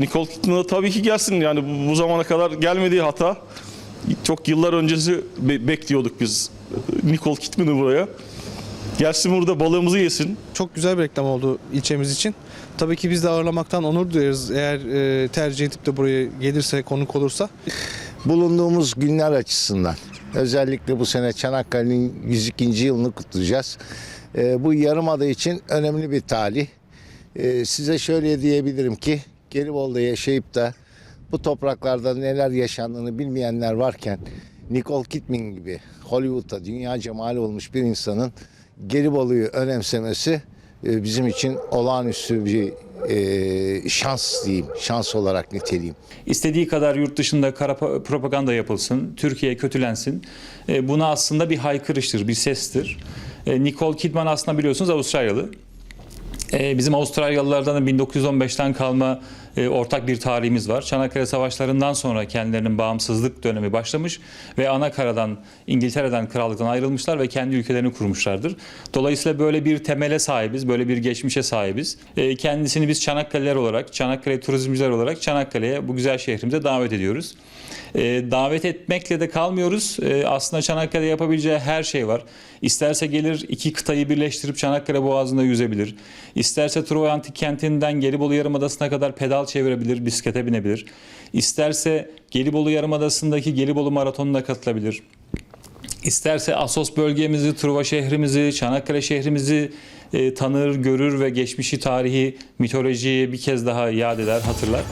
Nicole Kidman'a tabii ki gelsin. Yani bu, bu zamana kadar gelmediği hata. Çok yıllar öncesi be- bekliyorduk biz e, Nicole Kidman'ı buraya. Gelsin burada balığımızı yesin. Çok güzel bir reklam oldu ilçemiz için. Tabii ki biz de ağırlamaktan onur duyarız eğer e, tercih edip de buraya gelirse, konuk olursa. bulunduğumuz günler açısından özellikle bu sene Çanakkale'nin 102. yılını kutlayacağız. Ee, bu yarımada için önemli bir talih. Ee, size şöyle diyebilirim ki Gelibolu'da yaşayıp da bu topraklarda neler yaşandığını bilmeyenler varken Nicole Kidman gibi Hollywood'da dünya cemali olmuş bir insanın Gelibolu'yu önemsemesi e, bizim için olağanüstü bir e, şans diyeyim, şans olarak niteleyeyim. İstediği kadar yurt dışında kara pa- propaganda yapılsın, Türkiye kötülensin. E, Buna aslında bir haykırıştır, bir sestir. E, Nicole Kidman aslında biliyorsunuz Avustralyalı. E, Bizim Avustralyalılardan da 1915'ten kalma e, ortak bir tarihimiz var. Çanakkale Savaşları'ndan sonra kendilerinin bağımsızlık dönemi başlamış ve ana karadan, İngiltere'den, krallıktan ayrılmışlar ve kendi ülkelerini kurmuşlardır. Dolayısıyla böyle bir temele sahibiz, böyle bir geçmişe sahibiz. E, Kendisini biz Çanakkale'ler olarak, Çanakkale turizmciler olarak Çanakkale'ye, bu güzel şehrimize davet ediyoruz. E, davet etmekle de kalmıyoruz. Aslında Çanakkale yapabileceği her şey var. İsterse gelir iki kıtayı birleştirip Çanakkale Boğazı'nda yüzebilir. İsterse Truva Antik Kenti'nden Gelibolu Yarımadası'na kadar pedal çevirebilir, bisiklete binebilir. İsterse Gelibolu Yarımadası'ndaki Gelibolu Maratonu'na katılabilir. İsterse Asos bölgemizi, Truva şehrimizi, Çanakkale şehrimizi e, tanır, görür ve geçmişi, tarihi, mitolojiyi bir kez daha yad eder, hatırlar.